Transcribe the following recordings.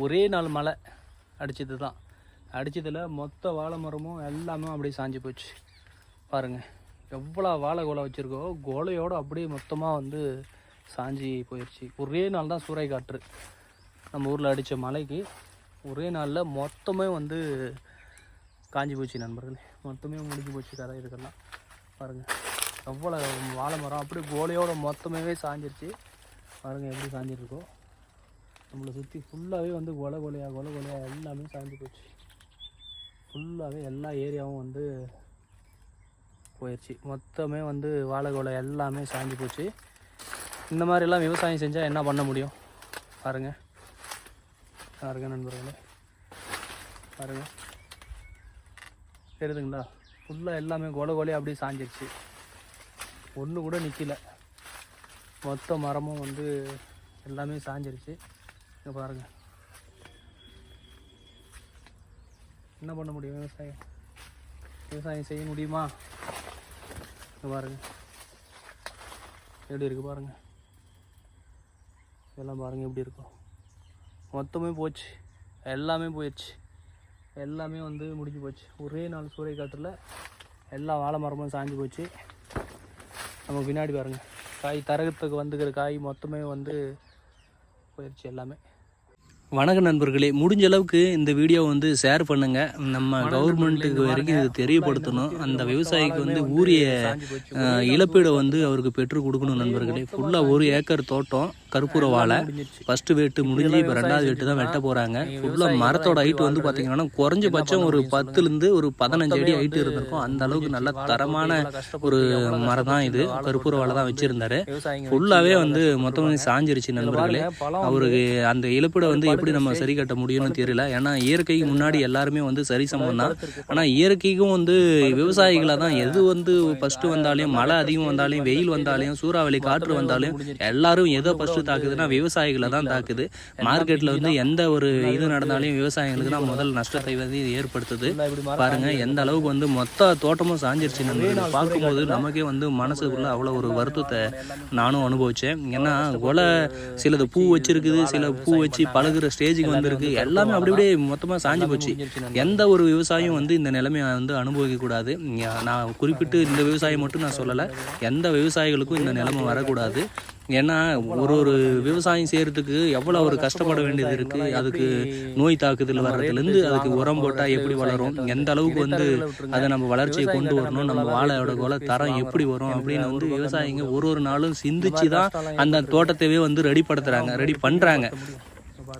ஒரே நாள் மழை அடிச்சது தான். அடித்ததில் மொத்த வாழை மரமும் எல்லாமே அப்படியே சாஞ்சு போச்சு. பாருங்கள் எவ்வளோ வாழை கோலை வச்சுருக்கோ கோலையோடு அப்படியே மொத்தமாக வந்து சாஞ்சி போயிடுச்சு ஒரே நாள் தான் சூறை காற்று. நம்ம ஊரில் அடித்த மழைக்கு ஒரே நாளில் மொத்தமே வந்து காஞ்சி போச்சு நண்பர்களே. மொத்தமே முடிஞ்சு போச்சு கதை இதுக்கெல்லாம். பாருங்கள் எவ்வளோ வாழை மரம் அப்படியே கோலையோட மொத்தமாகவே சாஞ்சிருச்சு. பாருங்கள் எப்படி சாஞ்சிருக்கோ நம்மளை சுற்றி ஃபுல்லாகவே வந்து கொலை கொலையா கொலை கொலையா எல்லாமே சாய்ந்து போச்சு. ஃபுல்லாகவே எல்லா ஏரியாவும் வந்து போயிடுச்சு மொத்தமே வந்து வாழை கொலை எல்லாமே சாஞ்சு போச்சு. இந்த மாதிரிலாம் விவசாயம் செஞ்சால் என்ன பண்ண முடியும்? பாருங்கள் பாருங்க நண்பர்களே. பாருங்கள் தெரியுதுங்களா? ஃபுல்லாக எல்லாமே கொலை கொலையாக அப்படியே சாஞ்சிருச்சு. ஒன்று கூட நிற்கல மொத்த மரமும் வந்து எல்லாமே சாஞ்சிருச்சு. இங்கே பாருங்கள் என்ன பண்ண முடியும் விவசாயம்? விவசாயம் செய்ய முடியுமா? இங்கே பாருங்கள் எப்படி இருக்குது பாருங்கள் இதெல்லாம் பாருங்கள் எப்படி இருக்கும். மொத்தமே போச்சு. எல்லாமே போயிடுச்சு எல்லாமே வந்து முடிஞ்சு போச்சு. ஒரே நாள் சூறை காற்றுல எல்லா வாழை மரமும் சாஞ்சு போச்சு. நம்ம பின்னாடி பாருங்கள் காய் தரகத்துக்கு வந்துக்கிற காய் மொத்தமே வந்து போயிடுச்சு எல்லாமே. வணக்கம் நண்பர்களே முடிஞ்ச அளவுக்கு இந்த வீடியோ வந்து ஷேர் பண்ணுங்க. நம்ம கவர்மெண்ட்டுக்கு வரைக்கும் இது தெரியப்படுத்தணும். அந்த விவசாயிக்கு வந்து ஊரிய இழப்பீடை வந்து அவருக்கு பெற்று கொடுக்கணும் நண்பர்களே. ஃபுல்லாக ஒரு ஏக்கர் தோட்டம். கற்பூர வாழை ஃபர்ஸ்ட் வெட்டு முடிஞ்சு இப்போ ரெண்டாவது வெட்டு தான் வெட்ட போகிறாங்க ஃபுல்லாக மரத்தோட ஹைட் வந்து பார்த்தீங்கன்னா குறைஞ்சபட்சம் ஒரு பத்துலேருந்து ஒரு பதினஞ்சு அடி ஹைட் இருந்திருக்கும். அந்த அளவுக்கு நல்ல தரமான ஒரு மரம் தான் இது. வாழை தான் வச்சிருந்தாரு. ஃபுல்லாகவே வந்து மொத்தமாக சாஞ்சிருச்சு நண்பர்களே. அவருக்கு அந்த இழப்பீடை வந்து எப்படி நம்ம சரி கட்ட முடியும்னு தெரியல. ஏன்னா இயற்கைக்கு முன்னாடி எல்லாருமே வந்து சரி சமம் தான் ஆனால் இயற்கைக்கும் வந்து விவசாயிகளை தான் எது வந்து ஃபர்ஸ்ட் வந்தாலையும் மழை அதிகம் வந்தாலையும் வெயில் வந்தாலையும் சூறாவளி காற்று வந்தாலும் எல்லாரும் எதை தாக்குதுன்னா விவசாயிகளை தான் தாக்குது. மார்க்கெட்ல வந்து எந்த ஒரு இது நடந்தாலும் விவசாயிகளுக்கு தான் முதல் நஷ்டத்தை வந்து இது ஏற்படுத்துது. பாருங்க எந்த அளவுக்கு வந்து மொத்த தோட்டமும் சாஞ்சிருச்சு நம்ம பார்க்கும்போது நமக்கே வந்து மனசுக்குள்ள அவ்வளோ ஒரு வருத்தத்தை நானும் அனுபவிச்சேன். ஏன்னா கொலை சிலது பூ வச்சிருக்குது சில பூ வச்சு பழகுற ஸ்டேஜுக்கு வந்திருக்கு. எல்லாமே அப்படி அப்படியே மொத்தமாக சாஞ்சு போச்சு. எந்த ஒரு விவசாயம் வந்து இந்த நிலைமையை வந்து அனுபவிக்க கூடாது நான் குறிப்பிட்டு இந்த விவசாயம் மட்டும் நான் சொல்லலை. எந்த விவசாயிகளுக்கும் இந்த நிலைமை வரக்கூடாது. ஏன்னா ஒரு ஒரு விவசாயம் செய்யறதுக்கு எவ்வளோ ஒரு கஷ்டப்பட வேண்டியது இருக்குது அதுக்கு நோய் தாக்குதல் வர்றதுலேருந்து அதுக்கு உரம் போட்டால் எப்படி வளரும்? எந்த அளவுக்கு வந்து அதை நம்ம வளர்ச்சியை கொண்டு வரணும். நம்ம வாழையோட கொலை தரம் எப்படி வரும் அப்படின்னு வந்து விவசாயிங்க ஒரு ஒரு நாளும் சிந்திச்சு தான் அந்த தோட்டத்தையே வந்து ரெடி படுத்துறாங்க ரெடி பண்ணுறாங்க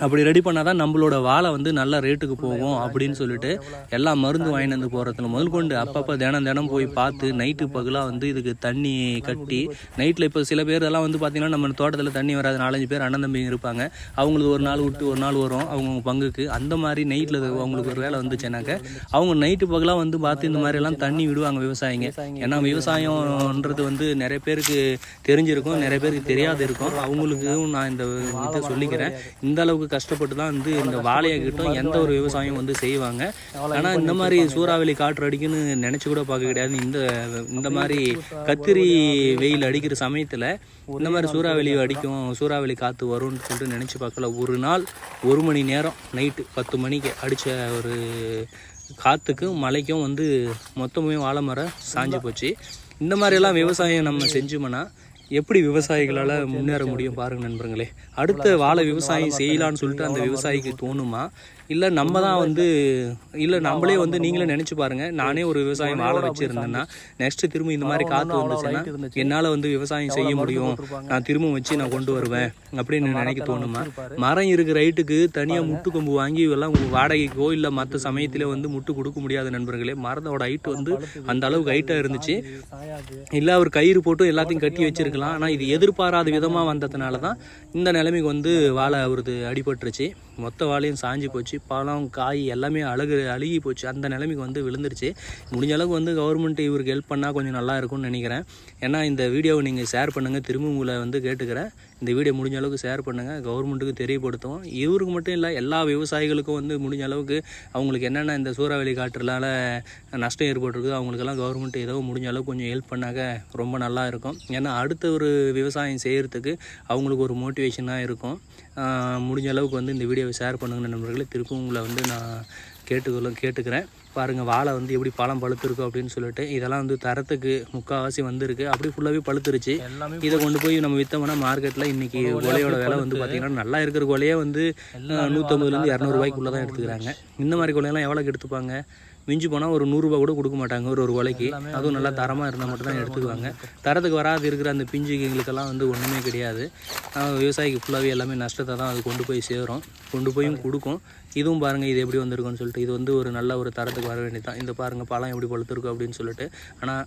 அப்படி ரெடி பண்ணால் தான் நம்மளோட வாழை வந்து நல்ல ரேட்டுக்கு போகும் அப்படின்னு சொல்லிட்டு எல்லாம் மருந்து வாங்கிட்டு வந்து போகிறதுல முதல் கொண்டு அப்பப்போ தினம் தினம் போய் பார்த்து நைட்டு பகலாக வந்து இதுக்கு தண்ணி கட்டி நைட்டில் இப்போ சில பேர் எல்லாம் வந்து பார்த்திங்கன்னா நம்ம தோட்டத்தில் தண்ணி வராது. நாலஞ்சு பேர் அண்ணன் தம்பி இருப்பாங்க. அவங்களுக்கு ஒரு நாள் விட்டு ஒரு நாள் வரும். அவங்க பங்குக்கு அந்த மாதிரி நைட்டில் அவங்களுக்கு ஒரு வேலை வந்துச்சுனாக்க அவங்க நைட்டு பகலாக வந்து பார்த்து இந்த மாதிரி எல்லாம் தண்ணி விடுவாங்க விவசாயிங்க. ஏன்னா விவசாயம்ன்றது வந்து நிறைய பேருக்கு தெரிஞ்சிருக்கும் நிறைய பேருக்கு தெரியாது இருக்கும் அவங்களுக்கும் நான் இந்த இதை சொல்லிக்கிறேன். இந்த அளவுக்கு கஷ்டப்பட்டு தான் வந்து இந்த வாழையை கிட்டும் எந்த ஒரு விவசாயம் வந்து செய்வாங்க. ஆனால் இந்த மாதிரி சூறாவளி காற்று அடிக்குன்னு நினச்சி கூட பார்க்க கிடையாது. இந்த இந்த மாதிரி கத்திரி வெயில் அடிக்கிற சமயத்தில் இந்த மாதிரி சூறாவளி அடிக்கும் சூறாவளி காற்று வரும்னு சொல்லிட்டு நினச்சி பார்க்கல. ஒரு நாள் ஒரு மணி நேரம் நைட்டு பத்து மணிக்கு அடித்த ஒரு காற்றுக்கும் மழைக்கும் வந்து மொத்தமே வாழை மரம் சாஞ்சு போச்சு. இந்த மாதிரியெல்லாம் விவசாயம் நம்ம செஞ்சோம்னா எப்படி விவசாயிகளால் முன்னேற முடியும் பாருங்க நண்பர்களே. அடுத்த வாழை விவசாயம் செய்யலான்னு சொல்லிட்டு அந்த விவசாயிக்கு தோணுமா? இல்லை நம்ம தான் வந்து இல்லை நம்மளே வந்து நீங்களே நினச்சி பாருங்க. நானே ஒரு விவசாயம் வாழை வச்சுருந்தேன்னா நெக்ஸ்ட் திரும்ப இந்த மாதிரி காற்று வந்துச்சுன்னா என்னால் வந்து விவசாயம் செய்ய முடியும்? நான் திரும்ப வச்சு நான் கொண்டு வருவேன். அப்படின்னு நினைக்க தோணுமா? மரம் இருக்கிற ரைட்டுக்கு தனியாக முட்டு கொம்பு வாங்கி எல்லாம் வாடகைக்கோ இல்லை மற்ற சமயத்தில் வந்து முட்டு கொடுக்க முடியாத நண்பர்களே மரத்தோட ஹைட் வந்து அந்த அளவுக்கு ஹைட்டாக இருந்துச்சு. இல்லை அவர் கயிறு போட்டு எல்லாத்தையும் கட்டி வச்சிருக்கலாம். ஆனால் இது எதிர்பாராத விதமாக வந்ததுனால தான் இந்த நிலைமைக்கு வந்து வாழை அவரது அடிபட்டுருச்சு. மொத்த வாழையும் சாஞ்சு போச்சு. பழம் காய் எல்லாமே அழகு அழுகி போச்சு. அந்த நிலைமைக்கு வந்து விழுந்துருச்சு. முடிஞ்ச அளவுக்கு வந்து கவர்மெண்ட் இவருக்கு ஹெல்ப் பண்ணால் கொஞ்சம் நல்லா இருக்கும்னு நினைக்கிறேன். ஏன்னா இந்த வீடியோவை நீங்கள் ஷேர் பண்ணுங்கள் திரும்ப உங்களை வந்து கேட்டுக்கிறேன். இந்த வீடியோ முடிஞ்ச அளவுக்கு ஷேர் பண்ணுங்கள் கவர்மெண்ட்டுக்கு தெரியப்படுத்தும் இவருக்கு மட்டும் இல்லை எல்லா விவசாயிகளுக்கும் வந்து முடிஞ்ச அளவுக்கு அவங்களுக்கு என்னென்ன இந்த சூறாவளி காற்றுனால நஷ்டம் ஏற்பட்டிருக்குதோ அவங்களுக்கெல்லாம் கவர்மெண்ட் ஏதோ முடிஞ்ச அளவுக்கு கொஞ்சம் ஹெல்ப் பண்ணாக்க ரொம்ப நல்லா இருக்கும். ஏன்னா அடுத்த ஒரு விவசாயம் செய்கிறதுக்கு அவங்களுக்கு ஒரு மோட்டிவேஷனாக இருக்கும். முடிஞ்ச அளவுக்கு வந்து இந்த வீடியோவை ஷேர் பண்ணுங்க நண்பர்களே. திருப்பவும் உங்களை வந்து நான் கேட்டுக்கொள்ள கேட்டுக்கிறேன். பாருங்கள் வாழை வந்து எப்படி பழம் பழுத்திருக்கும் அப்படின்னு சொல்லிட்டு இதெல்லாம் வந்து தரத்துக்கு முக்கால்வாசி வந்திருக்கு. அப்படி ஃபுல்லாகவே பழுத்துருச்சு. இதை கொண்டு போய் நம்ம விற்றோம்னா மார்க்கெட்டில் இன்றைக்கி கொலையோட விலை வந்து பார்த்திங்கன்னா நல்லா இருக்கிற கொலையே வந்து நூற்றம்பதுலேருந்து இரநூறுபாய்க்குள்ளே தான் எடுத்துக்கிறாங்க. இந்த மாதிரி கொலையெல்லாம் எவ்வளோக்கு எடுத்துப்பாங்க? மிஞ்சி போனால் ஒரு நூறுரூவா கூட கொடுக்க மாட்டாங்க ஒரு ஒரு கொலைக்கு அதுவும் நல்லா தரமாக இருந்தால் மட்டும் தான் எடுத்துக்குவாங்க. தரத்துக்கு வராது இருக்கிற அந்த பிஞ்சுகளுக்கெல்லாம் வந்து ஒன்றுமே கிடையாது. விவசாயிக்கு ஃபுல்லாகவே எல்லாமே நஷ்டத்தை தான் அது கொண்டு போய் சேரும். கொண்டு போயும் கொடுக்கும். இதுவும் பாருங்கள் இது எப்படி வந்திருக்குன்னு சொல்லிட்டு. இது வந்து ஒரு நல்ல ஒரு தரத்துக்கு வர வேண்டியது தான் இந்த பாருங்கள் பழம் எப்படி பழுத்திருக்கும் அப்படின்னு சொல்லிட்டு. ஆனால்